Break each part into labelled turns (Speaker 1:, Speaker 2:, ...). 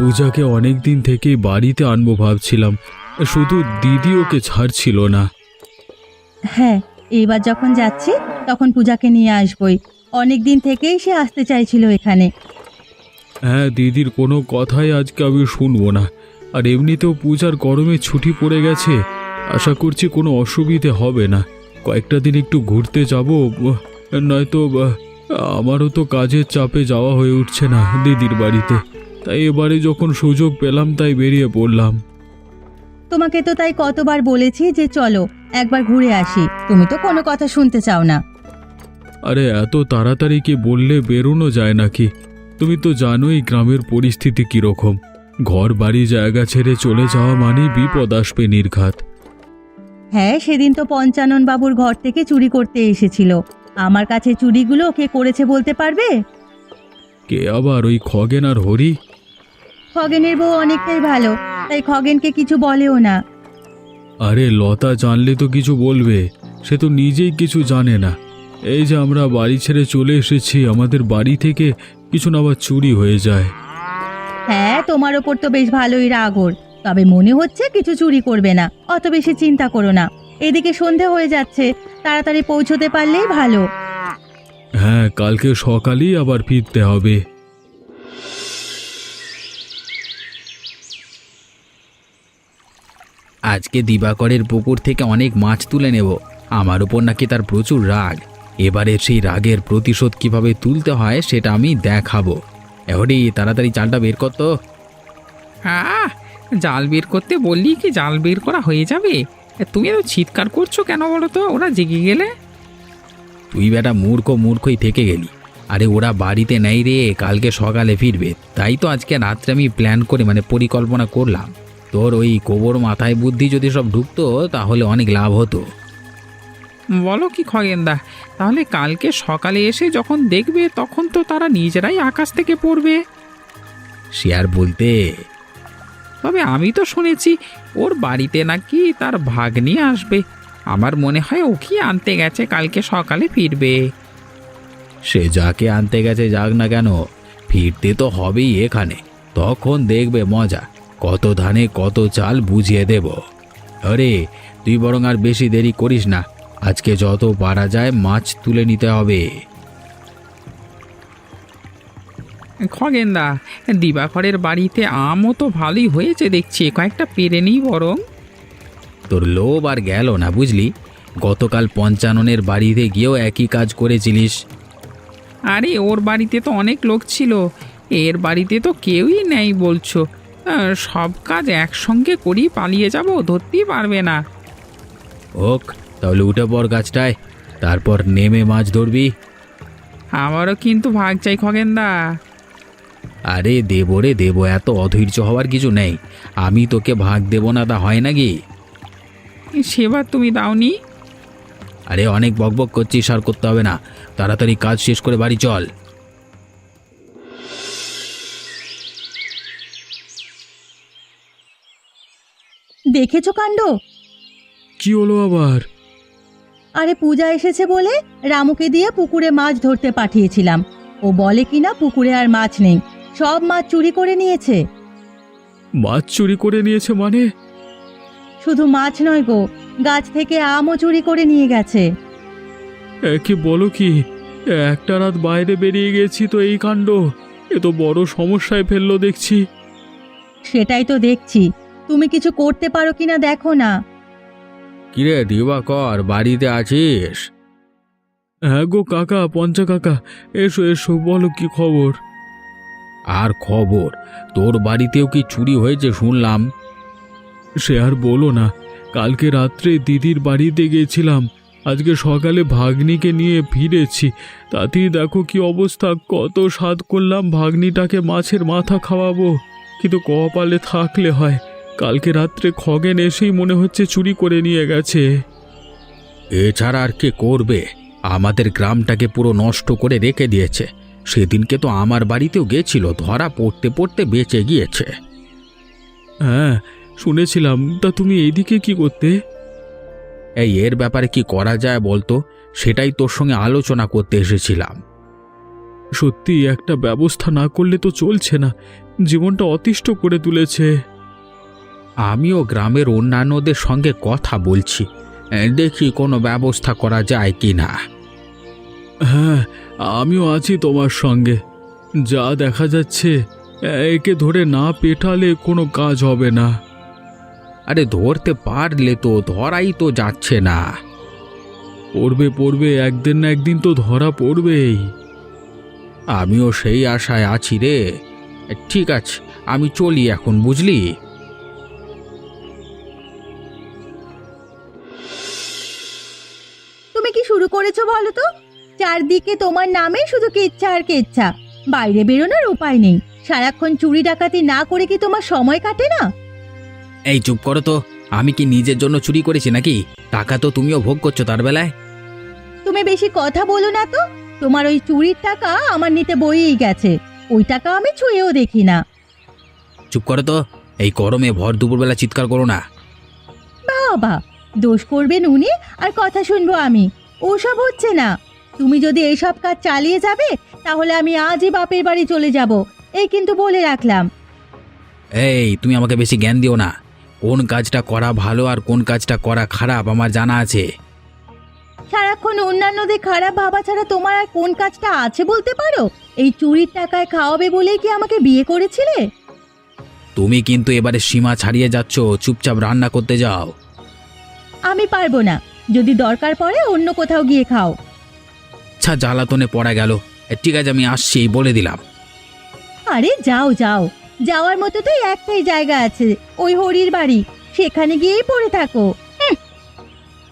Speaker 1: পূজাকে অনেক দিন থেকেই বাড়িতে আনব ভাবছিলাম। শুধু দিদি ওকে ছাড়ছিল না।
Speaker 2: হ্যাঁ এইবার যখন যাচ্ছি তখন পূজাকে নিয়ে আসবই। অনেক দিন থেকেই সে আসতে চাইছিল এখানে।
Speaker 1: হ্যাঁ দিদির কোনো কথাই আজকে আমি শুনব না। আর এমনিতেও পূজার গরমে ছুটি পড়ে গেছে। আশা করছি কোনো অসুবিধে হবে না। কয়েকটা দিন একটু ঘুরতে যাব নয়তো আমারও তো কাজের চাপে যাওয়া হয়ে উঠছে না দিদির বাড়িতে। তাই এবারে যখন সুযোগ পেলাম তাই বেরিয়ে পড়লাম।
Speaker 2: তোমাকে তো তাই কতবার বলেছি যে চলো একবার ঘুরে আসি। তুমি তো কোনো কথা শুনতে চাও না।
Speaker 1: আরে এত তাড়াতাড়ি কি বললে বেরোনো যায় নাকি? তুমি তো জানোই গ্রামের পরিস্থিতি কীরকম। ঘর বাড়ি জায়গা ছেড়ে চলে যাওয়া মানে বিপদ আসবে নির্ঘাত।
Speaker 2: হ্যাঁ সেদিন তো পঞ্চানন বাবুর ঘর থেকে চুরি করতে এসেছিল। আমার কাছে চুরিগুলো কে করেছে বলতে পারবে?
Speaker 1: কে আবার ওই খগেন আর হরি?
Speaker 2: খগেনের বউ অনেকটাই ভালো তাই খগেনকে কিছু বলেও না।
Speaker 1: আরে লতা জানলে তো কিছু বলবে সে তো নিজেই কিছু জানে না। এই যে আমরা বাড়ি ছেড়ে চলে এসেছি আমাদের বাড়ি থেকে কিছু না আবার চুরি হয়ে যায়।
Speaker 2: হ্যাঁ তোমার ওপর তো বেশ ভালোই রাগ ওর তবে মনে হচ্ছে কিছু চুরি করবে না অত বেশি চিন্তা করো না। এদিকে সন্ধে হয়ে যাচ্ছে তাড়াতাড়ি পৌঁছতে পারলেই ভালো।
Speaker 1: হ্যাঁ কালকে সকালেই আবার ফিরতে হবে।
Speaker 3: আজকে দিবাকরের পুকুর থেকে অনেক মাছ তুলে নেব। আমার উপর নাকি তার প্রচুর রাগ। এবারে সেই রাগের প্রতিশোধ কীভাবে তুলতে হয় সেটা আমি দেখাবো। এহরি তাড়াতাড়ি চালটা বের কর তো।
Speaker 4: হ্যাঁ জাল বের করতে বললি কি জাল বের করা হয়ে যাবে? তুমি এত চিৎকার করছ কেন বলো তো? ওরা জেগে গেলে।
Speaker 3: তুই বেটা মূর্খ মূর্খই থেকে গেলি। আরে ওরা বাড়িতে নেই রে কালকে সকালে ফিরবে। তাই তো আজকে রাত্রে আমি প্ল্যান করে মানে পরিকল্পনা করলাম। তোর ওই কোবর মাথায় বুদ্ধি যদি সব ঢুকতো তাহলে অনেক লাভ হতো।
Speaker 4: বলো কি খগেনদা তাহলে কালকে সকালে এসে যখন দেখবে তখন তো তারা নিজেরাই আকাশ থেকে পড়বে।
Speaker 3: সে আর বলতে
Speaker 4: তবে আমি তো শুনেছি ওর বাড়িতে নাকি তার ভাগ্নি আসবে। আমার মনে হয় ওকে আনতে গেছে কালকে সকালে ফিরবে।
Speaker 3: সে যাকে আনতে গেছে যাক না কেন ফিরতে তো হবেই এখানে। তখন দেখবে মজা। কত ধানে কত চাল বুঝিয়ে দেব। আরে তুই বরং আর বেশি দেরি করিস না। আজকে যত পারা যায় মাছ তুলে নিতে হবে।
Speaker 4: খগেনদা দিবাকরের বাড়িতে আমও তো ভালোই হয়েছে দেখছি কয়েকটা পেরে নিই বরং।
Speaker 3: তোর লোভ আর গেল না বুঝলি? গতকাল পঞ্চাননের বাড়িতে গিয়েও একই কাজ করেছিলিস।
Speaker 4: আরে ওর বাড়িতে তো অনেক লোক ছিল। এর বাড়িতে তো কেউই নেই বলছো। আহ, সব কাজ একসঙ্গে করি পালিয়ে যাব ধরতেই পারবে না।
Speaker 3: হোক তাহলে উঠে পর গাছটায় তারপর নেমে মাছ ধরবি।
Speaker 4: আমারও কিন্তু ভাগ চাই খগেনদা।
Speaker 3: আরে দেবো রে দেবো এত অধৈর্য হওয়ার কিছু নেই। আমি তোকে ভাগ দেবো না তা হয় নাকি?
Speaker 4: সেবার তুমি দাওনি?
Speaker 3: আরে অনেক বকবক করছিস আর করতে হবে না। তাড়াতাড়ি কাজ শেষ করে বাড়ি চল।
Speaker 2: দেখেছ কাণ্ড?
Speaker 1: কি হলো আবার?
Speaker 2: আরে পূজা এসেছে বলে রামুকে দিয়ে পুকুরে মাছ ধরতে পাঠিয়েছিলাম। ও বলে কিনা পুকুরে আর মাছ নেই সব মাছ চুরি করে নিয়েছে।
Speaker 1: মাছ চুরি করে নিয়েছে মানে?
Speaker 2: শুধু মাছ নয় গো গাছ থেকে আমও চুরি করে নিয়ে গেছে।
Speaker 1: কি বলো কি একটা রাত বাইরে বেরিয়ে গেছি তো এই কাণ্ড এ তো বড় সমস্যায় ফেলল দেখছি।
Speaker 2: সেটাই তো দেখছি তুমি কিছু করতে পারো কিনা দেখো না।
Speaker 3: কিরে দিবাকর বাড়িতে আছিস?
Speaker 1: হ্যাঁ গো কাকা পঞ্চা কাকা এসো এসো বলো কি খবর?
Speaker 3: আর খবর? তোর বাড়িতেও কি চুরি হয়েছে শুনলাম?
Speaker 1: সে আর বলো না কালকে রাত্রে দিদির বাড়িতে গেছিলাম। আজকে সকালে ভাগ্নিকে নিয়ে ফিরেছি। তাতেই দেখো কি অবস্থা কত স্বাদ করলাম ভাগ্নিটাকে মাছের মাথা খাওয়াবো। কিন্তু কপালে থাকলে হয় কালকে রাত্রে খগেন এসেই মনে হচ্ছে চুরি করে নিয়ে গেছে।
Speaker 3: এছাড়া আর কে করবে? আমাদের গ্রামটাকে পুরো নষ্ট করে রেখে দিয়েছে। সেদিনকে তো আমার বাড়িতেও গেছিল ধরা পড়তে পড়তে বেঁচে গিয়েছে।
Speaker 1: হ্যাঁ শুনেছিলাম। তা তুমি এইদিকে কি করতে?
Speaker 3: এই এর ব্যাপারে কি করা যায় বলতো? সেটাই তোর সঙ্গে আলোচনা করতে এসেছিলাম।
Speaker 1: সত্যি একটা ব্যবস্থা না করলে তো চলছে না। জীবনটা অতিষ্ঠ করে তুলেছে।
Speaker 3: আমিও গ্রামের অন্যান্যদের সঙ্গে কথা বলছি। দেখি কোনো ব্যবস্থা করা যায় কি না
Speaker 1: হ্যাঁ আমিও আছি তোমার সঙ্গে। যা দেখা যাচ্ছে একে ধরে না পেটালে কোনো কাজ হবে না।
Speaker 3: আরে ধরতে পারলে তো ধরাই তো যাচ্ছে না।
Speaker 1: পড়বে পড়বে একদিন না একদিন তো ধরা পড়বেই।
Speaker 3: আমিও সেই আশায় আছি রে। ঠিক আছে আমি চলি এখন বুঝলি?
Speaker 2: করেছ বলো তো? চারদিকে তোমার নামে শুধু কেচ্ছা আর কেচ্ছা। বাইরে বেরোনোর উপায় নেই। সারাক্ষণ চুরি ডাকাতি না করে কি তোমার সময় কাটে না?
Speaker 3: এই চুপ করো তো। আমি কি নিজের জন্য চুরি করেছি নাকি? টাকা তো তুমিও ভোগ করছ তার বেলায়।
Speaker 2: তুমি বেশি কথা বলো না তো। তোমার ওই চুরির টাকা আমার নিতে বইয়েই গেছে। ওই টাকা আমি ছুঁয়েও দেখি না।
Speaker 3: চুপ করো তো। এই গরমে ভর দুপুরবেলা চিৎকার করো না।
Speaker 2: বাবা দোষ করবেন উনি আর কথা শুনব আমি। ওসব হচ্ছে না। তুমি যদি এইসব কাজ চালিয়ে যাবে তাহলে আমি আজই বাপের বাড়ি চলে যাব। এই কিন্তু বলে রাখলাম।
Speaker 3: এই তুমি আমাকে বেশি জ্ঞান দিও না। কোন কাজটা করা ভালো আর কোন কাজটা করা খারাপ আমার জানা আছে।
Speaker 2: সারাক্ষণ অন্যান্যদের খারাপ ভাবা ছাড়া তোমার আর কোন কাজটা আছে বলতে পারো? এই চুরির টাকায় খাওয়াবে বলেই কি আমাকে বিয়ে করেছিলে?
Speaker 3: তুমি কিন্তু এবারে সীমা ছাড়িয়ে যাচ্ছ চুপচাপ রান্না করতে যাও।
Speaker 2: আমি পারব না। যদি দরকার পড়ে অন্য কোথাও গিয়ে খাও।
Speaker 3: আচ্ছা জ্বালাতনে পড়া গেল। ঠিক আছে আমি আসছি এই বলে দিলাম।
Speaker 2: আরে যাও যাও। যাওয়ার মতো তো একটাই জায়গা আছে ওই হরির বাড়ি। সেখানে গিয়েই পড়ে থাকো।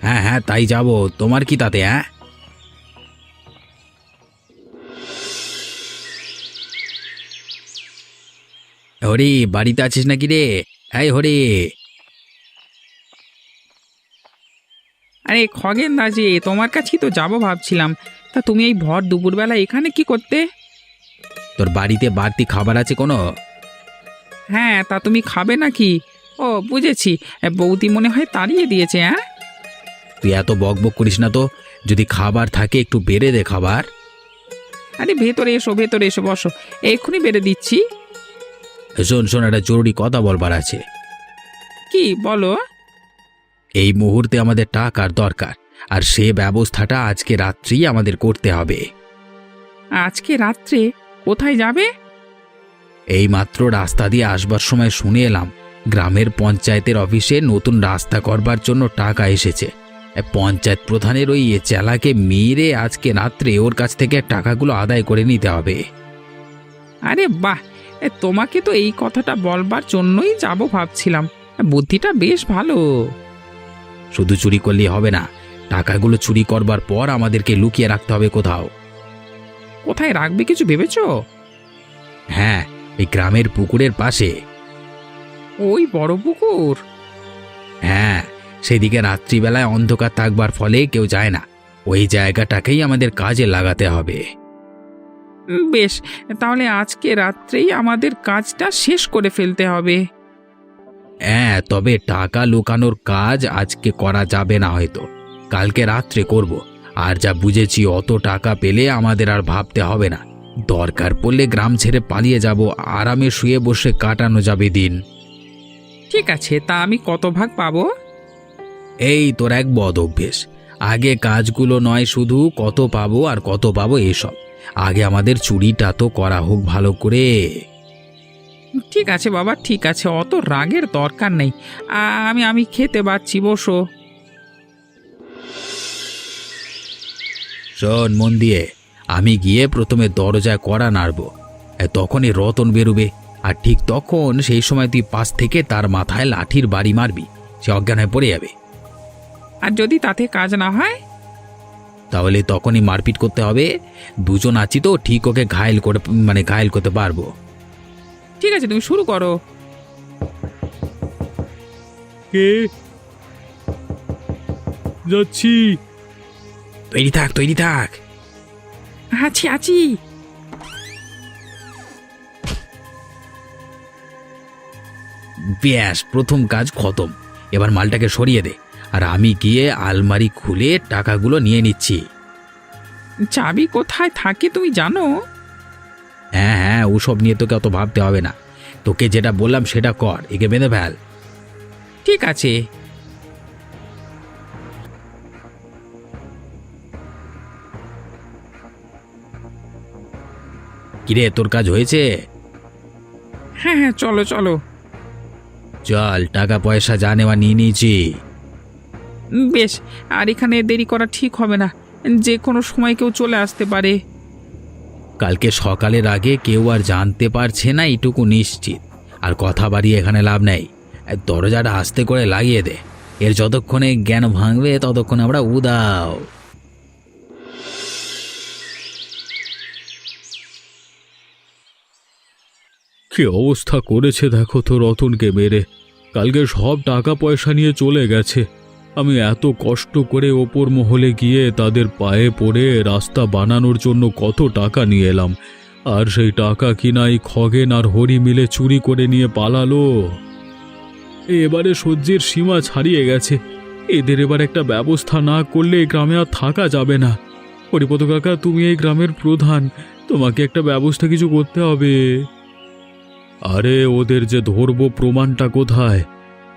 Speaker 3: হ্যাঁ হ্যাঁ তাই যাব। তোমার কি তাতে হ্যাঁ হরি বাড়িতে আছিস নাকি রে? এই হরি।
Speaker 4: আরে খগেন দা যে তোমার কাছেই তো যাব ভাবছিলাম। তা তুমি এই ভর দুপুরবেলা এখানে কি করতে?
Speaker 3: তোর বাড়িতে বাড়তি খাবার আছে কোনো?
Speaker 4: হ্যাঁ তা তুমি খাবে নাকি? ও বুঝেছি। বৌদি মনে হয় তাড়িয়ে দিয়েছে হ্যাঁ
Speaker 3: তুই এত বক বক করিস না তো যদি খাবার থাকে একটু বেড়ে দে খাবার।
Speaker 4: আরে ভেতরে এসো ভেতরে এসো বসো। এক্ষুনি বেড়ে দিচ্ছি।
Speaker 3: শোন শোন একটা জরুরি কথা বলবার আছে।
Speaker 4: কি বলো?
Speaker 3: এই মুহূর্তে আমাদের টাকার দরকার আর সে ব্যবস্থাটা আজকে রাত্রেই আমাদের করতে হবে।
Speaker 4: আজকে রাত্রে? কোথায় যাবে?
Speaker 3: এই মাত্র রাস্তা দিয়ে আসবার সময় শুনে এলাম গ্রামের পঞ্চায়েতের অফিসে নতুন রাস্তা করবার জন্য টাকা এসেছে। পঞ্চায়েত প্রধানের ওই চেলাকে মেরে আজকে রাত্রে ওর কাছ থেকে টাকাগুলো আদায় করে নিতে হবে।
Speaker 4: আরে বাহ! এ, তোমাকে তো এই কথাটা বলবার জন্যই যাব ভাবছিলাম। বুদ্ধিটা বেশ ভালো।
Speaker 3: শুধু চুরি করলেই হবে না টাকাগুলো চুরি করবার পর আমাদেরকে লুকিয়ে রাখতে হবে কোথাও।
Speaker 4: কোথায় রাখবে কিছু ভেবেছো?
Speaker 3: হ্যাঁ এই গ্রামের পুকুরের পাশে।
Speaker 4: ওই বড় পুকুর?
Speaker 3: হ্যাঁ সেদিকে রাত্রিবেলায় অন্ধকার থাকবার ফলে কেউ যায় না। ওই জায়গাটাকেই আমাদের কাজে লাগাতে হবে।
Speaker 4: বেশ তাহলে আজকে রাত্রেই আমাদের কাজটা শেষ করে ফেলতে হবে।
Speaker 3: হ্যাঁ তবে টাকা লুকানোর কাজ আজকে করা যাবে না হয়তো। কালকে রাত্রে করব। আর যা বুঝেছি অত টাকা পেলে আমাদের আর ভাবতে হবে না। দরকার পড়লে গ্রাম ছেড়ে পালিয়ে যাব আরামে শুয়ে বসে কাটানো যাবে দিন।
Speaker 4: ঠিক আছে তা আমি কত ভাগ পাবো?
Speaker 3: এই তোর এক বদ অভ্যেস। আগে কাজগুলো নয় শুধু কত পাবো আর কত পাবো এসব। আগে আমাদের চুরিটা তো করা হোক ভালো করে।
Speaker 4: ঠিক আছে বাবা ঠিক আছে অত রাগের দরকার নেই। আ- আমি আমি খেতে পাচ্ছি বসো।
Speaker 3: শোন মন দিয়ে আমি গিয়ে প্রথমে দরজায় কড়া নাড়ব তখনই রতন বেরোবে আর ঠিক তখন সেই সময় তুই পাশ থেকে তার মাথায় লাঠির বাড়ি মারবি সে অজ্ঞান হয়ে পড়ে যাবে।
Speaker 4: আর যদি তাতে কাজ না হয়?
Speaker 3: তাহলে তখনই মারপিট করতে হবে দুজন আছি তো ঠিক ওকে ঘায়ল করে মানে ঘায়ল করতে পারব।
Speaker 4: ঠিক আছে তুমি শুরু করো।
Speaker 1: কে? যাচ্ছি।
Speaker 3: তৈরি থাক তৈরি থাক।
Speaker 4: আছি আছি।
Speaker 3: ব্যাস প্রথম কাজ খতম। এবার মালটাকে সরিয়ে দে। আর আমি গিয়ে আলমারি খুলে টাকাগুলো নিয়ে নিচ্ছি।
Speaker 4: চাবি কোথায় থাকে তুমি জানো?
Speaker 3: হ্যাঁ হ্যাঁ ওসব নিয়ে তোকে অত ভাবতে হবে না। তোকে যেটা বললাম সেটা কর একে বেঁধে ফেল।
Speaker 4: ঠিক আছে।
Speaker 3: কিরে তোর কাজ হয়েছে?
Speaker 4: হ্যাঁ হ্যাঁ চলো চলো।
Speaker 3: চল টাকা পয়সা যা নেওয়া নিয়ে নিয়েছি।
Speaker 4: বেশ আর এখানে দেরি করা ঠিক হবে না। যে কোনো সময় কেউ চলে আসতে পারে।
Speaker 3: কালকে সকালের আগে কেউ আর জানতে পারছে না এইটুকু নিশ্চিত। আর কথা বাড়িয়ে এখানে লাভ নেই। দরজাটা আস্তে করে লাগিয়ে দে। এর যতক্ষণে জ্ঞান ভাঙবে, ততক্ষণ আমরা উদাও।
Speaker 1: কি অবস্থা করেছে দেখো তো রতনকে মেরে। কালকে সব টাকা পয়সা নিয়ে চলে গেছে। আমি এত কষ্ট করে ওপর মহলে গিয়ে তাদের পায়ে পড়ে রাস্তা বানানোর জন্য কত টাকা নিয়ে এলাম। আর সেই টাকা কিনাই খগেন আর হরি মিলে চুরি করে নিয়ে পালালো। এবারে সহ্যের সীমা ছাড়িয়ে গেছে। এদের এবার একটা ব্যবস্থা না করলে এই গ্রামে আর থাকা যাবে না। হরিপদ কাকা, তুমি এই গ্রামের প্রধান। তোমাকে একটা ব্যবস্থা কিছু করতে হবে। আরে, ওদের যে ধরবো প্রমাণটা কোথায়?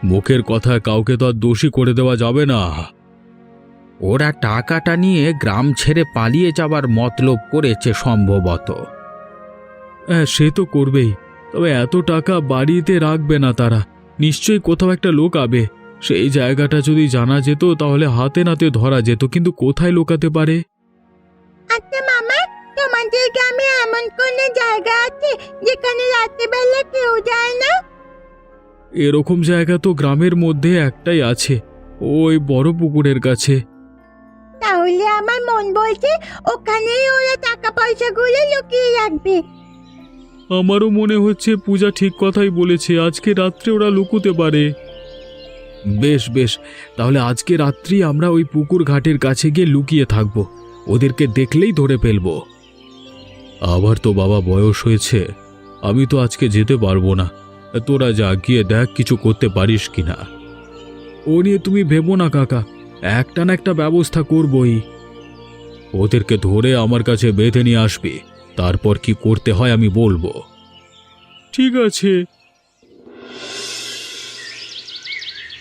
Speaker 1: মুখের কথা কাউকে তো আর দোষী করে দেওয়া যাবে না।
Speaker 3: ওরা টাকাটা নিয়ে গ্রাম ছেড়ে পালিয়ে যাবার মতলব করেছে সম্ভবত।
Speaker 1: হ্যাঁ সে তো করবেই, তবে এত টাকা বাড়িতে রাখবে না তারা। নিশ্চয়ই কোথাও একটা লোক আবে। সেই জায়গাটা যদি জানা যেত, তাহলে হাতে নাতে ধরা যেত, কিন্তু কোথায় লোকাতে পারে?
Speaker 2: আচ্ছা মামা, তোমাদের গ্রামে এমন কোনো জায়গা আছে যেখানে রাত্রিবেলা কেউ যায় না?
Speaker 1: এরকম জায়গা তো গ্রামের মধ্যে একটাই আছে ওই বড় পুকুরের কাছে।
Speaker 2: তাহলে আমার মন বলছে ওখানেই ওরা টাকা পয়সাগুলো লুকিয়ে রাখবে।
Speaker 1: আমারও মনে হচ্ছে পূজা ঠিক কথাই বলেছে আজকে রাত্রে ওরা লুকুতে পারে। বেশ বেশ তাহলে আজকে রাত্রি আমরা ওই পুকুর ঘাটের কাছে গিয়ে লুকিয়ে থাকব ওদেরকে দেখলেই ধরে ফেলব। আবার তো বাবা বয়স হয়েছে আমি তো আজকে যেতে পারব না। তোরা যা গিয়ে দেখ কিছু করতে পারিস কিনা। ও নিয়ে তুমি ভেবো না কাকা। একটা না একটা ব্যবস্থা করবই। ওদেরকে ধরে আমার কাছে বেঁধে নিয়ে আসবি। তারপর কি করতে হয় আমি বলব। ঠিক আছে।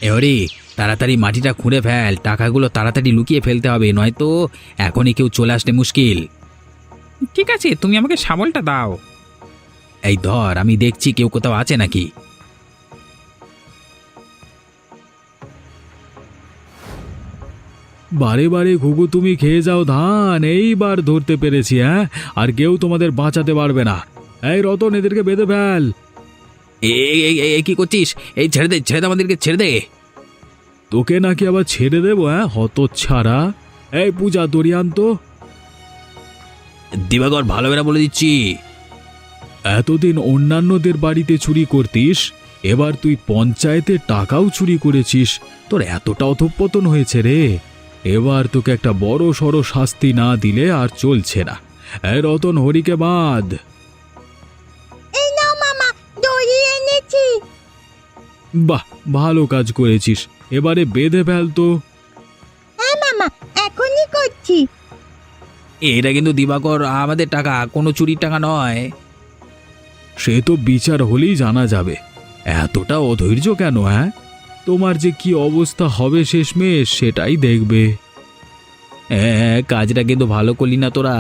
Speaker 3: এহরি তাড়াতাড়ি মাটিটা খুঁড়ে ফেল। টাকাগুলো তাড়াতাড়ি লুকিয়ে ফেলতে হবে নয়তো এখনই কেউ চলে আসতে মুশকিল।
Speaker 4: ঠিক আছে তুমি আমাকে শাবলটা দাও।
Speaker 3: এই ধর আমি দেখছি কেউ কোথাও আছে নাকি।
Speaker 1: বারে বারে ঘুঘু তুমি খেয়ে যাও ধান এইবার ধরতে পেরেছি হ্যাঁ? আর কেউ তোমাদের বাঁচাতে পারবে না। এই রতন এদেরকে বেঁধে ফেল।
Speaker 3: এ কি করছিস? এই ছেড়ে দে ছেড়ে দে আমাদেরকে ছেড়ে দে।
Speaker 1: তোকে নাকি আবার ছেড়ে দেবো হ্যাঁ? হত ছাড়া এই পূজা দরিয়ান তো।
Speaker 3: দিবাকর ভালো বেড়া বলে দিচ্ছি।
Speaker 1: এতদিন অন্যান্যদের বাড়িতে চুরি করতিস এবার তুই পঞ্চায়েতের টাকাও চুরি করেছিস। তোর এতটা অধঃপতন হয়েছে রে। এবার তোকে একটা বড় সড় শাস্তি না দিলে আর চলছে না। রতন হরিকে
Speaker 2: বাদ
Speaker 1: বাহ ভালো কাজ করেছিস। এবারে বেঁধে ফেল তো।
Speaker 2: হ্যাঁ মামা এখনই করছি।
Speaker 3: এটা কিন্তু দিবাকর আমাদের টাকা কোনো চুরির টাকা নয়।
Speaker 1: সে তো বিচার হলেই জানা যাবে। এতটা অধৈর্য কেন হ্যাঁ? তোমার যে কি অবস্থা হবে শেষমেশ সেটাই দেখবে।
Speaker 3: হ্যাঁ কাজটা কিন্তু ভালো করলি না তোরা।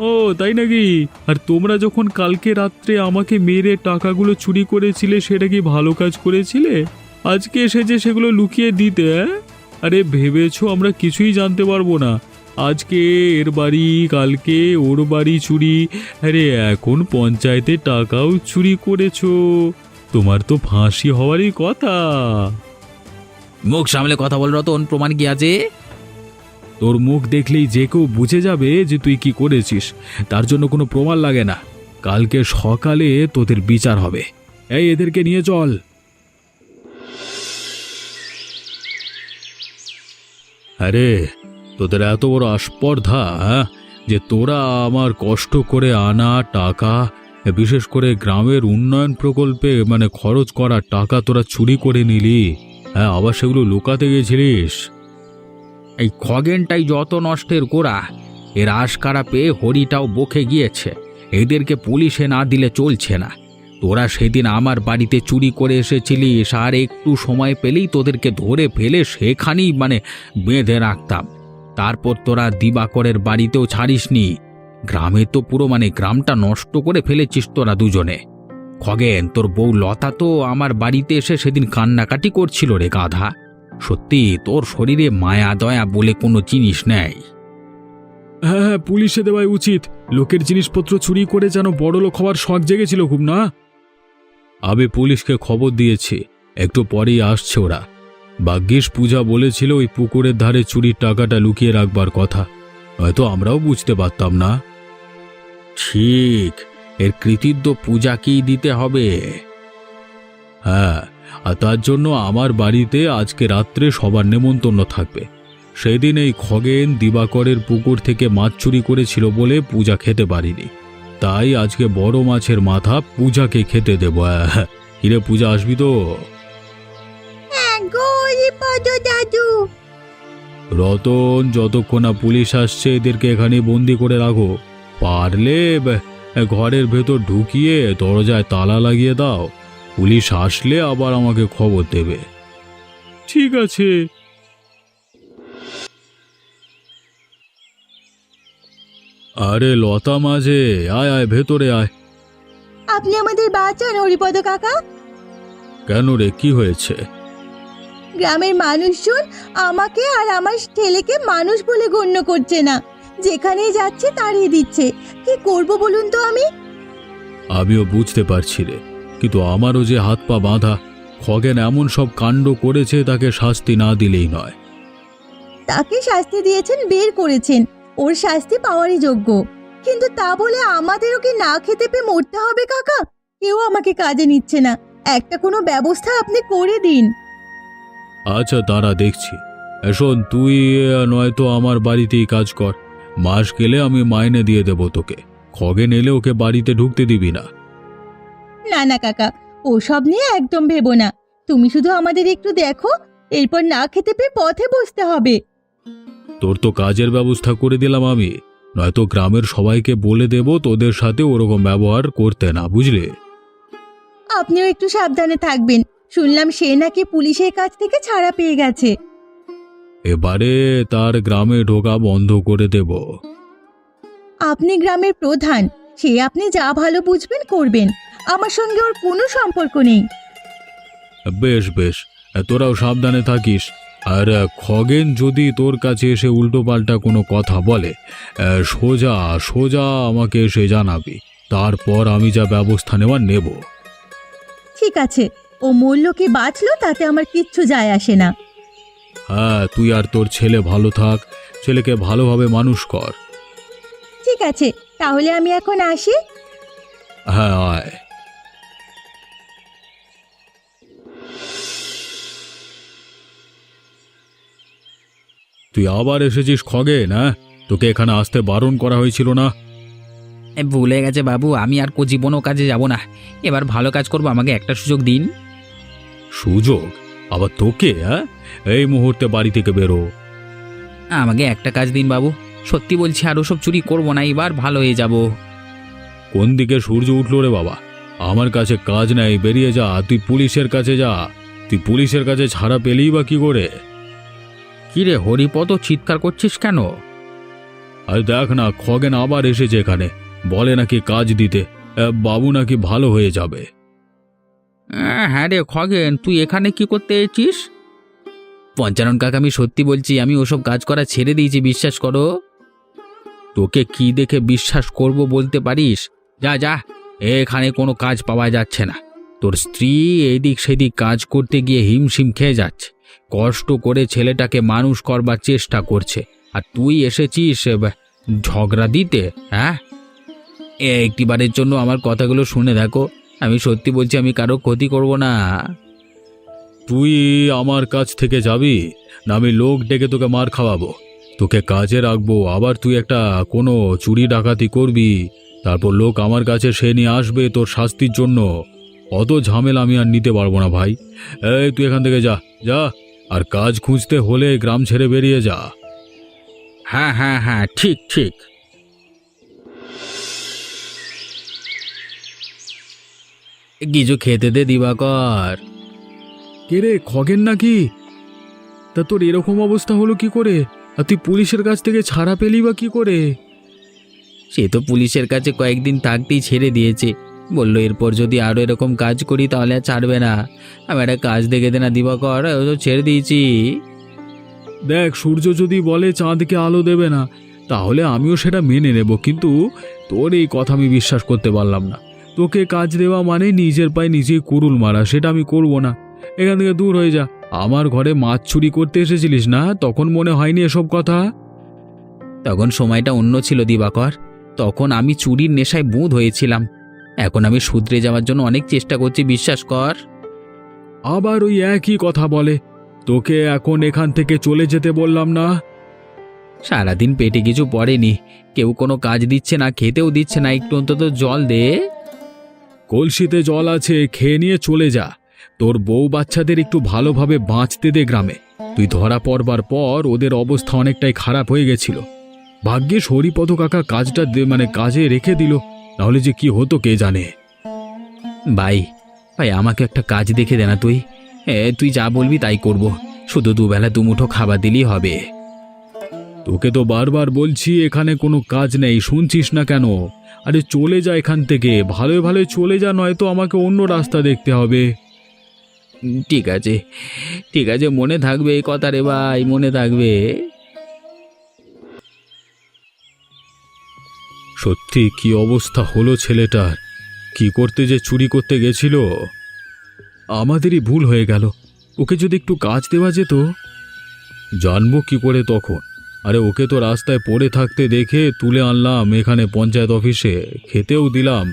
Speaker 1: ও, তাই নাকি? আর তোমরা যখন কালকে রাত্রে আমাকে মেরে টাকাগুলো চুরি করেছিলে, সেটা কি ভালো কাজ করেছিলে? আজকে এসে যে সেগুলো লুকিয়ে দিতে অ্যাঁ? আরে, ভেবেছো আমরা কিছুই জানতে পারব না। আজকে এর বাড়ি কালকে ওর বাড়ি চুরি। আরে এখন পঞ্চায়েতে টাকাও চুরি করেছ। তোমার তো ফাঁসি হওয়ারই কথা।
Speaker 3: মুখ সামলে কথা বল রতন প্রমাণ কি আছে?
Speaker 1: তোর মুখ দেখলেই যে কেউ বুঝে যাবে যে তুই কি করেছিস। তার জন্য কোনো প্রমাণ লাগে না। কালকে সকালে তোদের বিচার হবে। এই এদেরকে নিয়ে চল। আরে তোদের এত বড় আস্পর্ধা হ্যাঁ? যে তোরা আমার কষ্ট করে আনা টাকা, বিশেষ করে গ্রামের উন্নয়ন প্রকল্পে মানে খরচ করা টাকা তোরা চুরি করে নিলি হ্যাঁ? আবার সেগুলো লুকাতে গেছিলিস।
Speaker 3: এই খগেনটাই যত নষ্টের গোড়া, এর আশকারা পেয়ে হরিটাও বকে গিয়েছে। এদেরকে পুলিশে না দিলে চলছে না। তোরা সেদিন আমার বাড়িতে চুরি করে এসেছিলিস, আর একটু সময় পেলেই তোদেরকে ধরে ফেলে সেখানেই মানে বেঁধে রাখতাম। তারপর তোরা দিবাকরের বাড়িতেও ছাড়িসনি। গ্রামে তো পুরো মানে গ্রামটা নষ্ট করে ফেলেছিস তোরা দুজনে। খগেন তোর বউ লতা তো আমার বাড়িতে এসে সেদিন কান্নাকাটি করছিল রে গাধা। সত্যি তোর শরীরে মায়া দয়া বলে কোনো জিনিস নেই।
Speaker 1: হ্যাঁ হ্যাঁ পুলিশে দেওয়াই উচিত। লোকের জিনিসপত্র চুরি করে যেন বড় লোক হওয়ার শখ জেগেছিল খুব না আমি পুলিশকে খবর দিয়েছি। একটু পরেই আসছে ওরা। ভাগ্যিস পূজা বলেছিল ওই পুকুরের ধারে চুরির টাকাটা লুকিয়ে রাখবার কথা। হয়তো আমরাও বুঝতে পারতাম না।
Speaker 3: ঠিক, এর কৃতিত্ব পূজা পূজাকেই দিতে হবে।
Speaker 1: হ্যাঁ আর তার জন্য আমার বাড়িতে আজকে রাত্রে সবার নেমন্তন্ন থাকবে। সেদিন এই খগেন দিবাকরের পুকুর থেকে মাছ চুরি করেছিল বলে পূজা খেতে পারিনি। তাই আজকে বড় মাছের মাথা পূজাকে খেতে দেবো। হ্যাঁ কিরে পূজা আসবি তো?
Speaker 2: পদ দাদু
Speaker 1: রতন যতক্ষণ না পুলিশ আসছে এদেরকে এখানে বন্দি করে রাখো। পারলে ব- ঘরের ভেতর ঢুকিয়ে দরজায় তালা লাগিয়ে দাও। পুলিশ আসলে আবার আমাকে খবর দেবে। ঠিক আছে। আরে লতা মাঝে আয় আয় ভেতরে আয়।
Speaker 2: আপনি আমাদের বাঁচান হরিপদ কাকা।
Speaker 1: কেন রে কি হয়েছে?
Speaker 2: গ্রামের মানুষজন আমাকে আর আমার ছেলেকে মানুষ বলে গণ্য করছে না। যেখানেই যাচ্ছে তাড়িয়ে দিচ্ছে। কি করব বলুন তো আমি?
Speaker 1: আমিও বুঝতে পারছি রে। কিন্তু আমারও যে হাত পা বাঁধা খগেন এমন সব কাণ্ড করেছে তাকে শাস্তি না দিলেই নয়।
Speaker 2: তাকে শাস্তি দিয়েছেন বের করেছেন। ওর শাস্তি পাওয়ারই যোগ্য। কিন্তু তা বলে আমাদেরও কি না খেতে পেয়ে মরতে হবে কাকা? কেউ আমাকে কাজে নিচ্ছে না। একটা কোনো ব্যবস্থা আপনি করে দিন।
Speaker 1: আচ্ছা দাঁড়া দেখছি। শোন তুই নয়তো আমার বাড়িতেই কাজ কর। মাস গেলে আমি মাইনে দিয়ে দেব তোকে। খগেন এলে ওকে বাড়িতে ঢুকতে দিবি না।
Speaker 2: না না কাকা ওসব নিয়ে একদম ভেবো না। তুমি শুধু আমাদের একটু দেখো এরপর না খেতে পেয়ে পথে বসতে হবে।
Speaker 1: তোর তো কাজের ব্যবস্থা করে দিলাম আমি। নয়তো গ্রামের সবাইকে বলে দেব তোদের সাথে ওরকম ব্যবহার করতে না বুঝলে?
Speaker 2: আপনিও একটু সাবধানে থাকবেন। শুনলাম সে নাকি পুলিশের কাছ থেকে ছাড়া পেয়ে গেছে।
Speaker 1: এবারে তার গ্রামে ঢোকা বন্ধ করে দেব।
Speaker 2: আপনি গ্রামের প্রধান সে আপনি যা ভালো বুঝবেন করবেন। আমার সঙ্গে ওর কোনো সম্পর্ক নেই।
Speaker 1: বেশ বেশ তোরাও সাবধানে থাকিস। আর খগেন যদি তোর কাছে এসে উল্টোপাল্টা কোনো কথা বলে আহ, সোজা সোজা আমাকে এসে জানাবি। তারপর আমি যা ব্যবস্থা নেওয়ার নেব।
Speaker 2: ঠিক আছে ও মূল্য কি বাঁচলো তাতে আমার কিচ্ছু যায় আসে না।
Speaker 1: হ্যাঁ তুই আর তোর ছেলে ভালো থাক ছেলেকে ভালোভাবে মানুষ কর।
Speaker 2: ঠিক আছে তাহলে আমি এখন আসি।
Speaker 1: হ্যাঁ আয়। তুই আবার এসেছিস খগে না? তোকে এখানে আসতে বারণ করা হয়েছিল না?
Speaker 4: এ, ভুলে গেছে বাবু আমি আর কো জীবনও কাজে যাব না। এবার ভালো কাজ করব আমাকে একটা সুযোগ দিন।
Speaker 1: সুযোগ। আবার তোকে হ্যাঁ? এই মুহূর্তে বাড়ি থেকে বেরো।
Speaker 4: আমাকে একটা কাজ দিন বাবু। সত্যি বলছি আর ওসব চুরি করব না এবার ভালো হয়ে যাব।
Speaker 1: কোন দিকে সূর্য উঠল রে বাবা? আমার কাছে কাজ নাই বেরিয়ে যা তুই পুলিশের কাছে যা। তুই পুলিশের কাছে ছাড়া পেলেই বা কি করে?
Speaker 3: কিরে হরিপদ চিৎকার করছিস কেন?
Speaker 1: আর দেখ না খগেন আবার এসেছে এখানে। বলে নাকি কাজ দিতে। আহ, বাবু নাকি ভালো হয়ে যাবে।
Speaker 3: হ্যাঁ রে খগেন, তুই এখানে কি করতে এসেছিস? পঞ্চানন কাকা, আমি সত্যি বলছি, আমি ওসব কাজ করা ছেড়ে দিয়েছি, বিশ্বাস করো। তোকে কি দেখে বিশ্বাস করব বলতে পারিস? যা যা, এখানে কোনো কাজ পাওয়া যাচ্ছে না। তোর স্ত্রী এদিক সেদিক কাজ করতে গিয়ে হিমশিম খেয়ে যাচ্ছে। কষ্ট করে ছেলেটাকে মানুষ করবার চেষ্টা করছে। আর তুই এসেছিস ঝগড়া দিতে হ্যাঁ? একটিবারের জন্য আমার কথাগুলো শুনে দেখো। আমি সত্যি বলছি আমি কারও ক্ষতি করব না।
Speaker 1: তুই আমার কাছ থেকে যাবি না আমি লোক ডেকে তোকে মার খাওয়াবো। তোকে কাজে রাখব আবার তুই একটা কোনো চুরি ডাকাতি করবি। তারপর লোক আমার কাছে সে নিয়ে আসবে তোর শাস্তির জন্য। অত ঝামেলা আমি আর নিতে পারব না ভাই। এই তুই এখান থেকে যা যা আর কাজ খুঁজতে হলে গ্রাম ছেড়ে বেরিয়ে যা।
Speaker 3: হ্যাঁ হ্যাঁ হ্যাঁ ঠিক ঠিক। কিছু খেতে দে দিবাকর।
Speaker 1: কে রে খগেন নাকি? তা তোর এরকম অবস্থা হলো কি করে? আর তুই পুলিশের কাছ থেকে ছাড়া পেলি বা কি করে?
Speaker 3: সে তো পুলিশের কাছে কয়েকদিন থাকতেই ছেড়ে দিয়েছে। বলল এরপর যদি আরও এরকম কাজ করি তাহলে আর ছাড়বে না। আমি একটা কাজ দেখে দে না দিবাকর ও তো ছেড়ে দিয়েছি।
Speaker 1: দেখ সূর্য যদি বলে চাঁদকে আলো দেবে না তাহলে আমিও সেটা মেনে নেব কিন্তু তোর এই কথা আমি বিশ্বাস করতে পারলাম না। তোকে কাজ দেওয়া মানে নিজের পায়ে নিজেই কুরুল মারা সেটা আমি করব না। এখান থেকে দূর হয়ে যা। আমার ঘরে মাছ চুরি করতে এসেছিলিস না? তখন মনে হয়নি এসব কথা।
Speaker 3: তখন সময়টা অন্য ছিল দিবাকর। তখন আমি চুরির নেশায় বুঁদ হয়েছিলাম। এখন আমি শুধরে যাওয়ার জন্য অনেক চেষ্টা করছি বিশ্বাস কর।
Speaker 1: আবার ওই একই কথা বলে। তোকে এখন এখান থেকে চলে যেতে বললাম না।
Speaker 3: সারাদিন পেটে কিছু পড়েনি। কেউ কোনো কাজ দিচ্ছে না খেতেও দিচ্ছে না। একটু অন্তত জল দে।
Speaker 1: কলসিতে জল আছে খেয়ে নিয়ে চলে যা। তোর বউ বাচ্চাদের একটু ভালোভাবে বাঁচতে দে গ্রামে। তুই ধরা পড়বার পর ওদের অবস্থা অনেকটাই খারাপ হয়ে গেছিল। ভাগ্যে হরিপদ কাকা কাজটা মানে কাজে রেখে দিল। নাহলে যে কি হতো কে জানে।
Speaker 3: ভাই ভাই আমাকে একটা কাজ দেখে দে না তুই। এ তুই যা বলবি তাই করব। শুধু দুবেলা দুমুঠো খাবার দিলেই হবে।
Speaker 1: তোকে তো বারবার বলছি এখানে কোনো কাজ নেই শুনছিস না কেন? আরে চলে যা এখান থেকে। ভালো ভালো চলে যা নয়তো আমাকে অন্য রাস্তা দেখতে হবে।
Speaker 3: ঠিক আছে ঠিক আছে মনে থাকবে এই কথা রে ভাই মনে থাকবে।
Speaker 1: সত্যি কি অবস্থা হলো ছেলেটার? কি করতে যে চুরি করতে গেছিল? আমাদেরই ভুল হয়ে গেল। ওকে যদি একটু কাজ দেওয়া যেত? জানব কি করে তখন। আরে ওকে তো রাস্তায় পড়ে থাকতে দেখে তুলে আনলাম এখানে পঞ্চায়েত অফিসে। খেতেও দিলাম।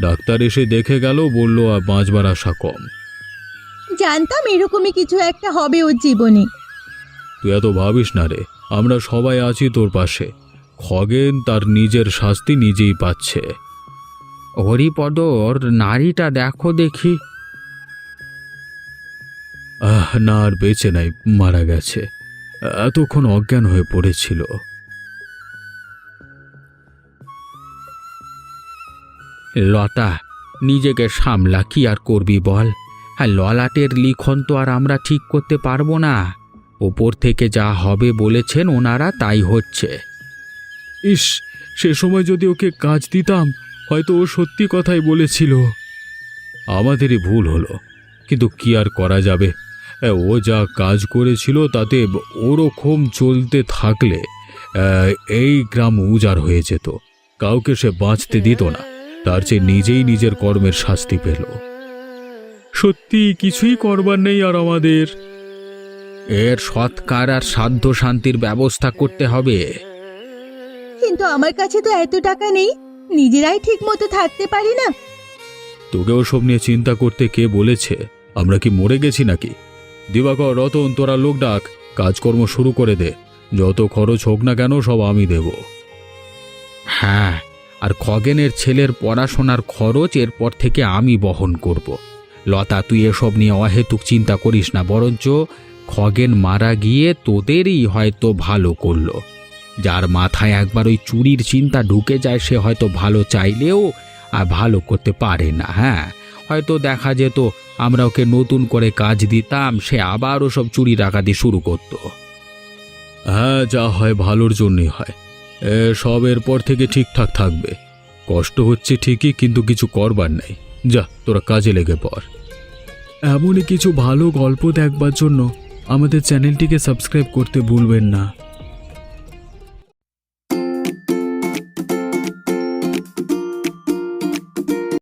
Speaker 1: ডাক্তার এসে দেখে গেল বলল আর বাঁচবার আশা কম।
Speaker 2: জানতাম এরকমই কিছু একটা হবে ওর জীবনে।
Speaker 1: তুই এত ভাবিস না রে আমরা সবাই আছি তোর পাশে। খগেন তার নিজের শাস্তি নিজেই পাচ্ছে।
Speaker 3: হরিপদ ওর নারীটা দেখো দেখি।
Speaker 1: আহ না আর বেঁচে নাই মারা গেছে। এতক্ষণ অজ্ঞান হয়ে পড়েছিল।
Speaker 3: লতা নিজেকে সামলা কি আর করবি বল? হ্যাঁ ললাটের লিখন তো আর আমরা ঠিক করতে পারব না। ওপর থেকে যা হবে বলেছেন ওনারা তাই হচ্ছে।
Speaker 1: ইস সে সময় যদি ওকে কাজ দিতাম হয়তো ও সত্যি কথাই বলেছিল। আমাদেরই ভুল হলো কিন্তু কি আর করা যাবে? ও যা কাজ করেছিল তাতে ওরকম চলতে থাকলে এই গ্রাম উজাড় হয়ে যেত। কাউকে সে বাঁচতে দিত না। তার চেয়ে নিজেই নিজের কর্মের শাস্তি পেল। সত্যি কিছুই করবার নেই আর আমাদের।
Speaker 3: এর সৎকার আর সাধ্য শান্তির ব্যবস্থা করতে হবে।
Speaker 2: কিন্তু আমার কাছে তো এত টাকা নেই। নিজেরাই ঠিক মতো থাকতে পারি না।
Speaker 1: তোকে ওসব নিয়ে চিন্তা করতে কে বলেছে? আমরা কি মরে গেছি নাকি? দিবাকর, রতন, তোরা লোক ডাক, কাজকর্ম শুরু করে দে। যত খরচ হোক না কেন সব আমি দেব।
Speaker 3: হ্যাঁ আর খগেনের ছেলের পড়াশোনার খরচ এরপর থেকে আমি বহন করব। লতা, তুই এসব নিয়ে অহেতুক চিন্তা করিস না, বরঞ্চ খগেন মারা গিয়ে তোদেরই হয়তো ভালো করল। যার মাথায় একবার ওই চুরির চিন্তা ঢুকে যায়, সে হয়তো ভালো চাইলেও আর ভালো করতে পারে না হ্যাঁ? হয়তো দেখা যেত আমরা ওকে নতুন করে কাজ দিতাম সে আবার ওসব চুরি ডাকাতি শুরু করতো।
Speaker 1: হ্যাঁ যা হয় ভালোর জন্যই হয়। এ সব এরপর থেকে ঠিকঠাক থাকবে। কষ্ট হচ্ছে ঠিকই কিন্তু কিছু করবার নেই। যা তোরা কাজে লেগে পড়। এমনই কিছু ভালো গল্প দেখবার জন্য আমাদের চ্যানেলটিকে সাবস্ক্রাইব করতে ভুলবেন না।